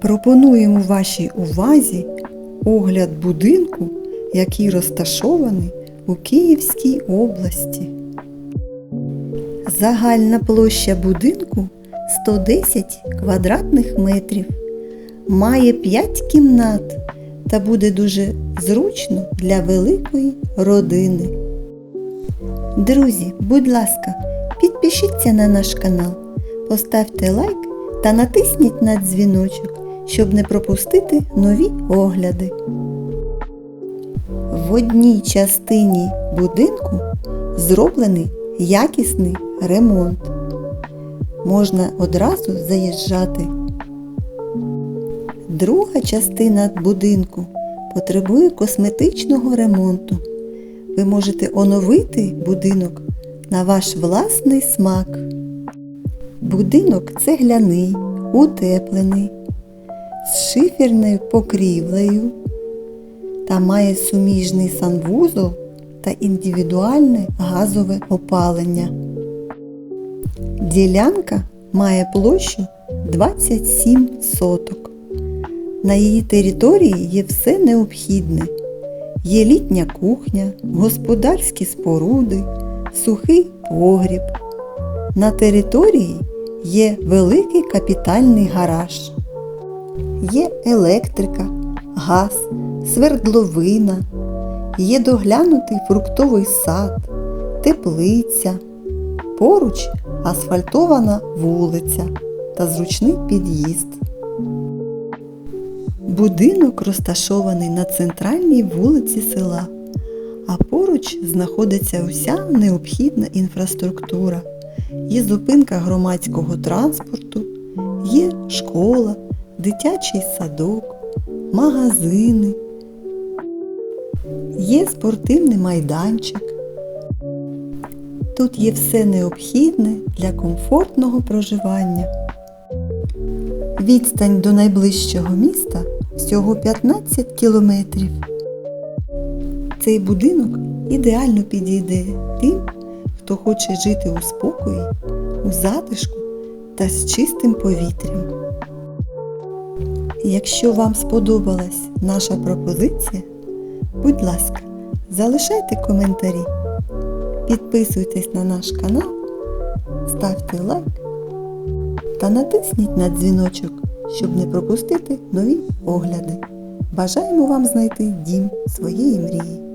Пропонуємо вашій увазі огляд будинку, який розташований у Київській області. Загальна площа будинку 110 квадратних метрів. Має 5 кімнат та буде дуже зручно для великої родини. Друзі, будь ласка, підпишіться на наш канал, поставте лайк та натисніть на дзвіночок, щоб не пропустити нові огляди. В одній частині будинку зроблений якісний ремонт. Можна одразу заїжджати. Друга частина будинку потребує косметичного ремонту. Ви можете оновити будинок на ваш власний смак. Будинок цегляний, утеплений, з шиферною покрівлею та має суміжний санвузол та індивідуальне газове опалення. Ділянка має площу 27 соток. На її території є все необхідне. Є літня кухня, господарські споруди, сухий погріб. На території є великий капітальний гараж. Є електрика, газ, свердловина, є доглянутий фруктовий сад, теплиця, поруч асфальтована вулиця та зручний під'їзд. Будинок розташований на центральній вулиці села, а поруч знаходиться уся необхідна інфраструктура. Є зупинка громадського транспорту, є школа, дитячий садок, магазини, є спортивний майданчик. Тут є все необхідне для комфортного проживання. Відстань до найближчого міста всього 15 кілометрів. Цей будинок ідеально підійде тим, хто хоче жити у спокої, у затишку та з чистим повітрям. Якщо вам сподобалась наша пропозиція, будь ласка, залишайте коментарі, підписуйтесь на наш канал, ставте лайк та натисніть на дзвіночок, щоб не пропустити нові огляди. Бажаємо вам знайти дім своєї мрії.